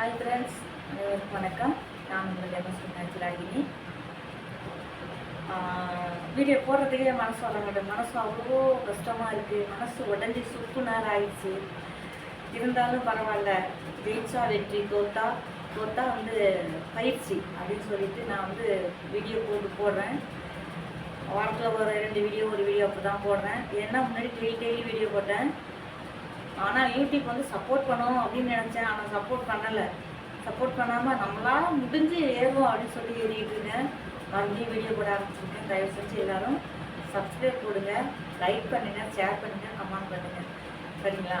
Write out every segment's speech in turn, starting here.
Hi friends அனைவருக்கும் வணக்கம். நான் உங்களுடைய எம்எஸ் நேச்சுராகினி வீடியோ போடுறதுக்கே மனசு வர மாட்டேன் மனசு அவ்வளோ கஷ்டமாக இருக்குது மனசு உடஞ்சி சுப்பு நேரம் ஆயிடுச்சு. இருந்தாலும் பரவாயில்ல. ஜெயிச்சா வெற்றி தோத்தா தோத்தா வந்து பயிற்சி அப்படின்னு சொல்லிட்டு நான் வந்து வீடியோ போட்டு போடுறேன். வாரத்தில் ஒரு ரெண்டு வீடியோ ஒரு வீடியோ அப்போ தான் போடுறேன். ஏன்னா முன்னாடி டெய்லி டெய்லி வீடியோ போட்டேன். ஆனால் யூடியூப் வந்து சப்போர்ட் பண்ணும் அப்படின்னு நினச்சேன். ஆனால் சப்போர்ட் பண்ணலை. சப்போர்ட் பண்ணாமல் நம்மளால் முடிஞ்சு ஏறுவோம் அப்படின்னு சொல்லி ஏறிட்டு இருக்கேன். மறுபடியும் வீடியோ போட ஆரம்பிச்சிருக்கேன். தயவு செஞ்சு எல்லோரும் சப்ஸ்கிரைப் போடுங்க. லைக் பண்ணுங்கள் ஷேர் பண்ணுங்கள் கமெண்ட் பண்ணுங்கள் சரிங்களா?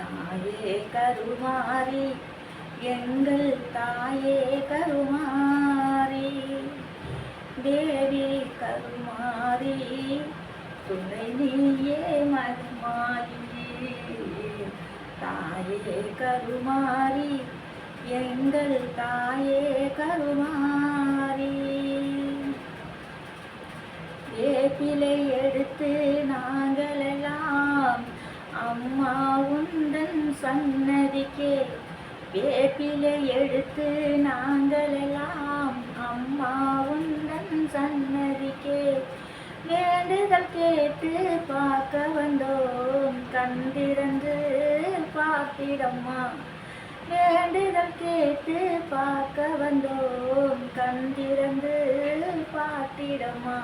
தாயே கருமாரி எங்கள் தாயே கருமாரி தேவி கருமாரி துணை நீயே மகமாயி தாயே கருமாரி எங்கள் தாயே கருமாரி வேப்பிலை எடுத்து நாங்களெல்லாம் அம்மா உந்தன் சன்னதிக்கே. வேப்பிலை எடுத்து நாங்களெல்லாம் அம்மா உந்தன் சன்னதிக்கே. வேண்டுதல் கேட்டு பார்க்க வந்தோம். கண்டிருந்து பார்த்திடம்மா. வேண்டுதல் கேட்டு பார்க்க வந்தோம். கண்டிருந்து பார்த்திடம்மா.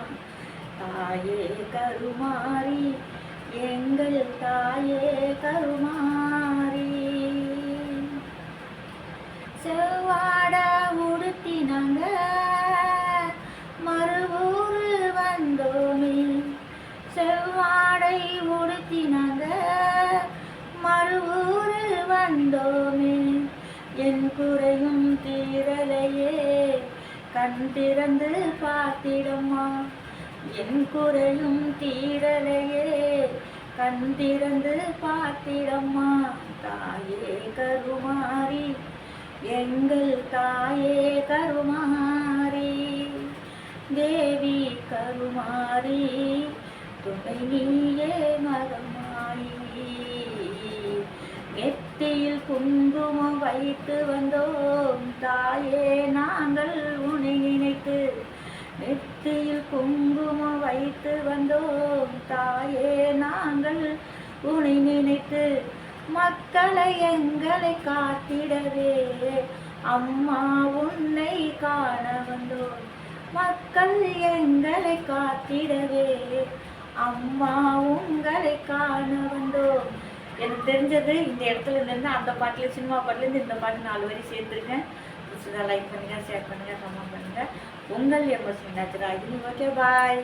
தாயே கருமாறி எங்கள் தாயே கருமா வந்தோமே என் குறையும் தீரலையே. கண் திறந்து பார்த்திடம்மா என் குறையும் தீரலையே. கண் திறந்து பார்த்திடம்மா தாயே கருமாறி எங்கள் தாயே கருமாறி. தேவி கருமாறி துணை நீயே மகமாயி. குங்குமம் வைத்து வந்தோம். தாயே நாங்கள் உனை நினைத்து நெத்தியில் குங்குமம் வைத்து வந்தோம். தாயே நாங்கள் உனை நினைத்து மக்களை எங்களை காத்திடவே. அம்மா உன்னை காண வந்தோம். மக்கள் எங்களை காத்திடவே. அம்மா உங்களை காண வந்தோம். எனக்கு தெரிஞ்சது. இந்த இடத்துல இருந்து அந்த பாட்டுல சினிமா பாட்டுலேருந்து இந்த பாட்டு நாலு வரி சேர்த்துருக்கேன் பிடிச்சதா லைக் பண்ணுங்க ஷேர் பண்ணுங்க கமெண்ட் பண்ணுங்க. உங்கள் எம்எஸ் மீனாட்சி இது ஓகே பாய்